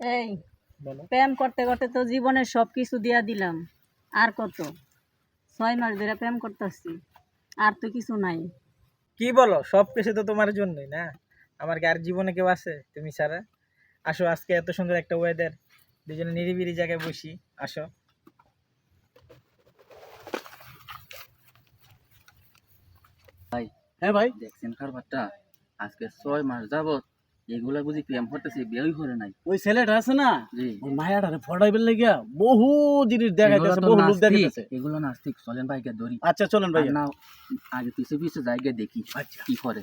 এই বলো। প্রেম করতে করতে তো জীবনের সব কিছু দিয়া দিলাম। আর কত? ছয় মাস ধরে প্রেম করতেছি। আর তো কিছু নাই। কি বলো? সব কিছু তো তোমার জন্যই না? আমার কি আর জীবনে কেউ আছে তুমি ছাড়া? আসো আজকে এত সুন্দর একটা ওয়েদার দুজনে নিরিবিলি জায়গায় বসি। আসো। ভাই হ্যাঁ ভাই। দেখছেন কারবারটা? আজকে ছয় মাস যাবত এগুলা বুঝি প্রেম করতেছে বিয়েই করে নাই। ওই ছেলেটা আছে না ওই মায়াটারে লাগিয়া বহু জিনিস দেখাইতেছে বহু লোক দেখাইতেছে। এগুলো নাস্তিক চলেন ভাইকে ধরি। আচ্ছা চলেন ভাই না আগে পিছে পিছে জায়গা দেখি আচ্ছা। কি করে।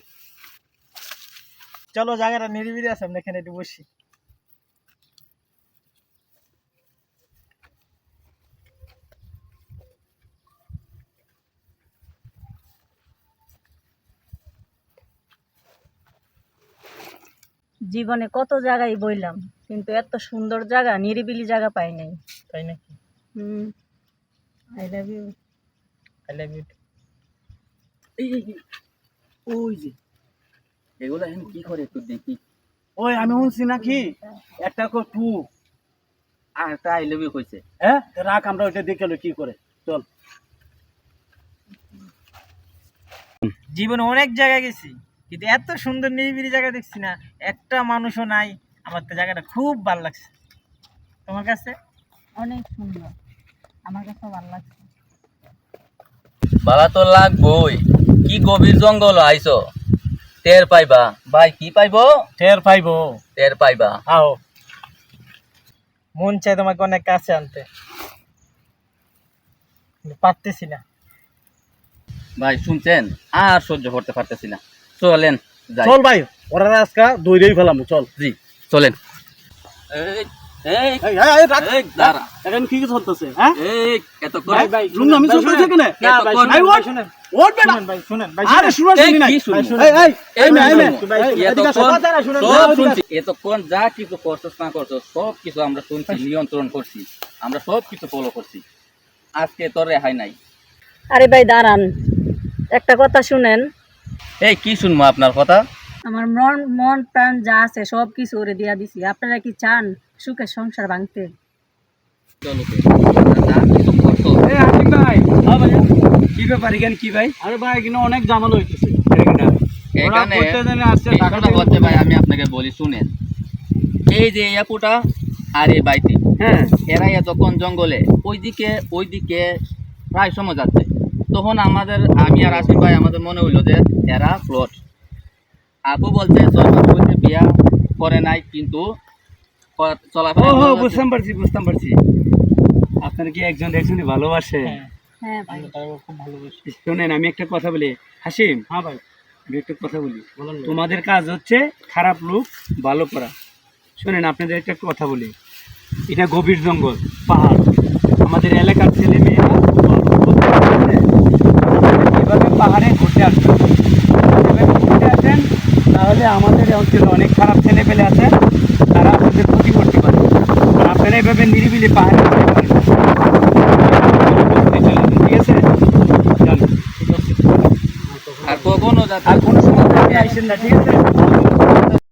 চলো জায়গাটা নিরিবিলি আছে আমরা এখানে একটু বসি। জীবনে কত জায়গায় বইলাম কিন্তু এত সুন্দর জায়গা নিরিবিলি জায়গা পাই নাই। তাই নাকি? হুম। I love you I love you ওই যে এগুলা এখন কি করে একটু দেখি? ওই আমি শুনছি নাকি? একটা কো টু। আর একটা আই লাভ ইউ কইছে। হ্যাঁ? রাখ আমরা ওইটা দেখে কি করে। চল। জীবনে অনেক জায়গায় গেছি। কিন্তু এত সুন্দর নিরিবিলি জায়গা দেখছি না। একটা মানুষও নাই। আমার তো জায়গাটা খুব ভালো লাগছে। তোমার কাছে? অনেক সুন্দর। আমার কাছে ভালো লাগছে। বাবা তো লাগবই। কি গভীর জঙ্গল আইছো? টের পাইবা। ভাই কি পাইবো? টের পাইবো। টের পাইবা। আও। মন চাই তোমাকে অনেক কাছে আনতে। পারতেছি না। ভাই শুনছেন? আর সহ্য করতে পারতেছি না। চলেন চল ভাই ওরা আজকা দৌড়েই ফেলাম চল। জি চলেন। হ্যাঁ? এতক্ষণ যা কিছু করছ না করছ সব কিছু আমরা শুনছি নিয়ন্ত্রণ করছি আমরা সব কিছু ফলো করছি। আজকে তোর রেহাই নাই। আরে ভাই দাঁড়ান। একটা কথা শুনেন এই কি শুনব আপনার কথা? আমার মন মন প্রাণ যা আছে সব কিছু ওরে দিয়া দিছি। আপনারা কি চান সুখের সংসার ভাঙতে? হ্যাঁ। কি ব্যাপার এখানে কি ভাই? আরে ভাই এখানে অনেক জামাল হইতেছে। এখানে? ভাই আমি আপনাকে বলি শুনেন। এই যে এই আপুটা আর এই বাইতি হ্যাঁ। এরা এতক্ষণ জঙ্গলে ওইদিকে ওইদিকে প্রায় সময় যাচ্ছে। তখন আমাদের আমি আর আসিফ ভাই আমাদের মনে হইল যে এরা প্লট আপু বলছে ছয় বিয়া করে নাই কিন্তু চলাফেরা বুঝতাম পারছি বুঝতাম পারছি। আপনার কি একজন একজনই ভালোবাসে? হ্যাঁ, হ্যাঁ ভাই। আমি তাকে খুব ভালোবাসি। শোনেন আমি একটা কথা বলি। হাসিম হ্যাঁ ভাই। আমি একটা কথা বলি। বলেন তোমাদের কাজ হচ্ছে খারাপ লোক ভালো করা। শোনেন আপনাদের একটা কথা বলি। এটা গভীর জঙ্গল পাহাড়। আমাদের এলাকার ছেলে মেয়েরা আসবেন ঘুরতে তাহলে আমাদের অঞ্চলে অনেক খারাপ ছেলে পেলে আছে তারা আপনাদের ক্ষতি করতে পারে আপনারা এভাবে নিরিবিলি পাহাড়ে ঠিক আছে। আর কখনো আর কোনো সময় আইসেন না ঠিক আছে?